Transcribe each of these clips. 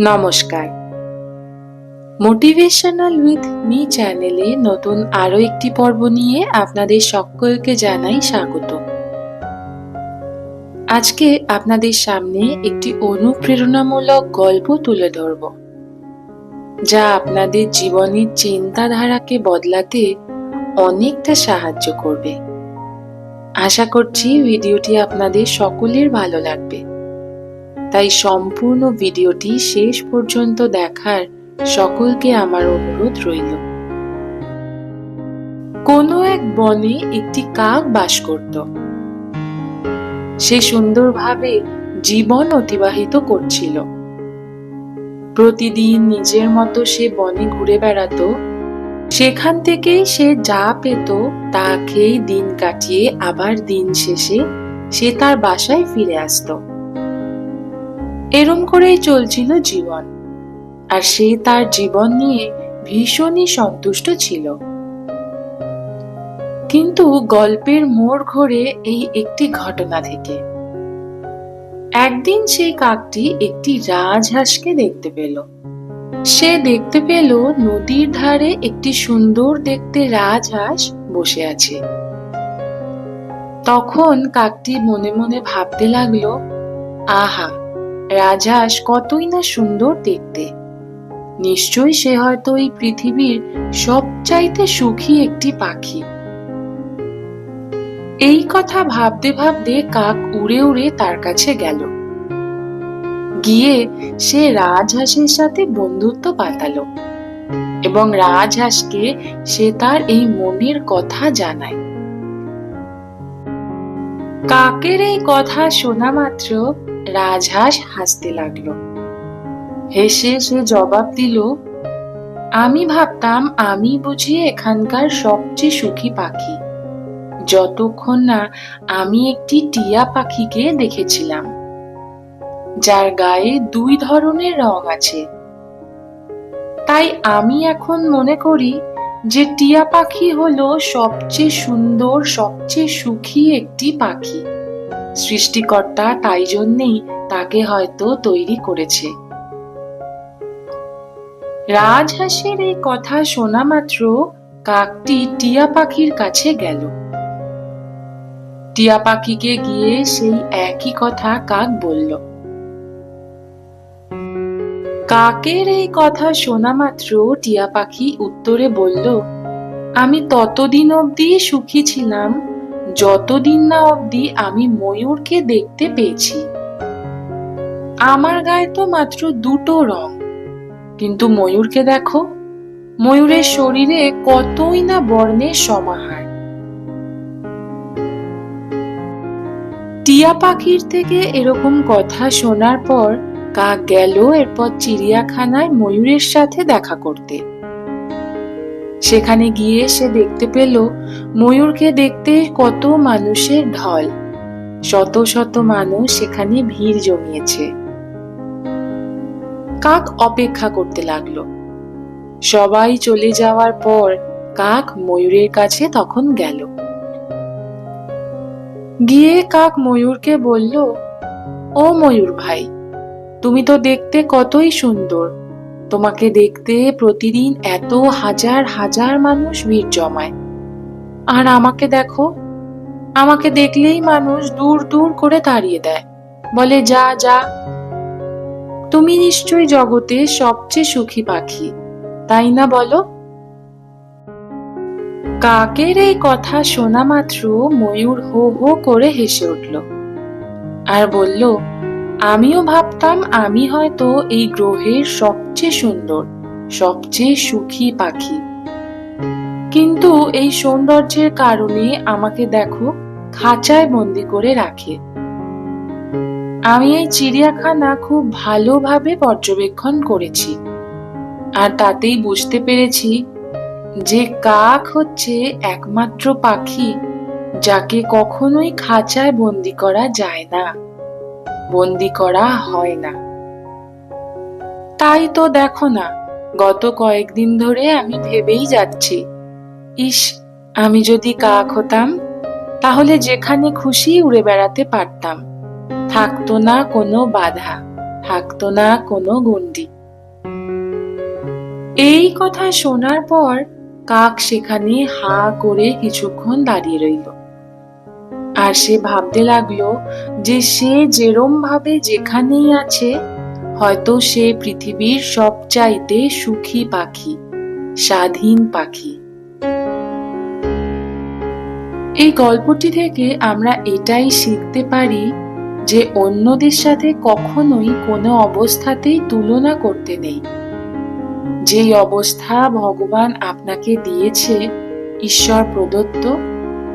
নমস্কার। Motivational with me চ্যানেলে নতুন আরও একটি পর্ব নিয়ে আপনাদের সকলকে জানাই স্বাগত। আজকে আপনাদের সামনে একটি অনুপ্রেরণামূলক গল্প তুলে ধরব, যা আপনাদের জীবনের চিন্তাধারাকে বদলাতে অনেকটা সাহায্য করবে। আশা করছি ভিডিওটি আপনাদের সকলের ভালো লাগবে। তাই সম্পূর্ণ ভিডিওটি শেষ পর্যন্ত দেখার সকলকে আমার অনুরোধ রইল। কোনো এক বনে একটি কাক বাস করত। সে সুন্দরভাবে জীবন অতিবাহিত করছিল। প্রতিদিন নিজের মতো সে বনে ঘুরে বেড়াতো। সেখান থেকেই সে যা পেত তা খেয়েই দিন কাটিয়ে আবার দিন শেষে সে তার বাসায় ফিরে আসতো। এরম করেই চলছিল জীবন। আর সে তার জীবন নিয়ে ভীষণই সন্তুষ্ট ছিল। কিন্তু গল্পের মোড় ঘোরে এই একটি ঘটনা থেকে। একদিন সেই কাকটি একটি রাজহাঁসকে দেখতে পেল। সে দেখতে পেল নদীর ধারে একটি সুন্দর দেখতে রাজহাঁস বসে আছে। তখন কাকটি মনে মনে ভাবতে লাগল, আহা রাজহাঁস কতই না সুন্দর দেখতে। নিশ্চয়ই সে হয়তো এই পৃথিবীর সবচাইতে সুখী একটি পাখি। এই কথা ভাবতে ভাবতে কাক উড়ে উড়ে তার কাছে গেল। গিয়ে সে রাজহাঁসের সাথে বন্ধুত্ব পাতালো এবং রাজহাঁসকে সে তার এই মনের কথা জানায়। কাকের এই কথা শোনা মাত্র রাজহাঁস হাসতে লাগল। হেসে সে জবাব দিল, আমি ভাবতাম আমি বুঝি এখানকার সবচেয়ে সুখী পাখি। যতক্ষণ না আমি একটি টিয়া পাখিকে দেখেছিলাম, যার গায়ে দুই ধরনের রং আছে। তাই আমি এখন মনে করি যে টিয়া পাখি হলো সবচেয়ে সুন্দর, সবচেয়ে সুখী একটি পাখি। সৃষ্টিকর্তা তাই জন্যেই তাকে হয়তো তৈরি করেছে। রাজহাঁসের এই কথা শোনা মাত্র কাকটি টিয়া পাখির কাছে গেল। টিয়া পাখিকে গিয়ে সেই একই কথা কাক বলল। কাকের এই কথা শোনা মাত্র টিয়া পাখি উত্তরে বলল, আমি ততদিন অবধি সুখী ছিলাম যতদিন না অবধি আমি ময়ূরকে দেখতে পেয়েছি। আমার গায়ে তো মাত্র দুটো রং। কিন্তু ময়ূরকে দেখো, ময়ূরের শরীরে কতই না বর্ণের সমাহার। টিয়া পাখির থেকে এরকম কথা শোনার পর কাক গেল এরপর চিড়িয়াখানায় ময়ূরের সাথে দেখা করতে। সেখানে গিয়ে সে দেখতে পেল ময়ূরকে দেখতে কত মানুষের ঢল। শত শত মানুষ সেখানে ভিড় জমিয়েছে। কাক অপেক্ষা করতে লাগল। সবাই চলে যাওয়ার পর কাক ময়ূরের কাছে তখন গেল। গিয়ে কাক ময়ূরকে বলল, ও ময়ূর ভাই, তুমি তো দেখতে কতই সুন্দর। তোমাকে দেখতে প্রতিদিন এত হাজার হাজার মানুষ ভিড় জমায়। আর আমাকে দেখো, আমাকে দেখলেই মানুষ দূর দূর করে তাড়িয়ে দেয়, বলে, যা যা। তুমি নিশ্চয়ই জগতে সবচেয়ে সুখী পাখি, তাই না বলো? কাকের এই কথা শোনা মাত্র ময়ূর হো হো করে হেসে উঠল আর বলল আমিও ভাবতাম আমি হয়তো এই গ্রহের সবচেয়ে সুন্দর, সবচেয়ে সুখী পাখি। কিন্তু এই সৌন্দর্যের কারণে আমাকে দেখো খাঁচায় বন্দি করে রাখে। আমি এই চিড়িয়াখানা খুব ভালোভাবে পর্যবেক্ষণ করেছি। আর তাতেই বুঝতে পেরেছি যে কাক হচ্ছে একমাত্র পাখি যাকে কখনোই খাঁচায় বন্দি করা যায় না। বন্দি করা হয় না। তাই তো দেখো না, গত কয়েকদিন ধরে আমি ভেবেই যাচ্ছি, ইস, আমি যদি কাক হতাম, তাহলে যেখানে খুশি উড়ে বেড়াতে পারতাম। থাকতো না কোনো বাধা, থাকতো না কোনো গণ্ডি। এই কথা শোনার পর কাক সেখানে হা করে কিছুক্ষণ দাঁড়িয়ে রইল। আর সে ভাবতে লাগল যে সে যেরম ভাবে যেখানেই আছে, হয়তো সে পৃথিবীর সবচাইতে সুখী পাখি, স্বাধীন পাখি। এই গল্পটি থেকে আমরা এটাই শিখতে পারি যে অন্যদের সাথে কখনোই কোনো অবস্থাতেই তুলনা করতে নেই। যেই অবস্থা ভগবান আপনাকে দিয়েছে, ঈশ্বর প্রদত্ত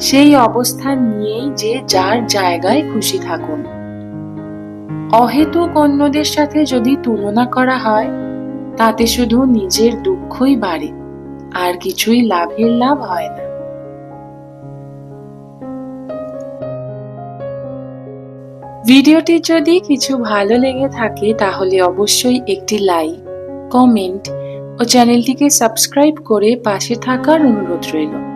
সেই অবস্থা নিয়েই যে যার জায়গায় খুশি থাকুন। অহেতুক অন্যদের সাথে যদি তুলনা করা হয়, তাতে শুধু নিজের দুঃখই বাড়ে, আর কিছুই লাভের লাভ হয় না। ভিডিওটি যদি কিছু ভালো লেগে থাকে, তাহলে অবশ্যই একটি লাইক, কমেন্ট ও চ্যানেলটিকে সাবস্ক্রাইব করে পাশে থাকার অনুরোধ রইল।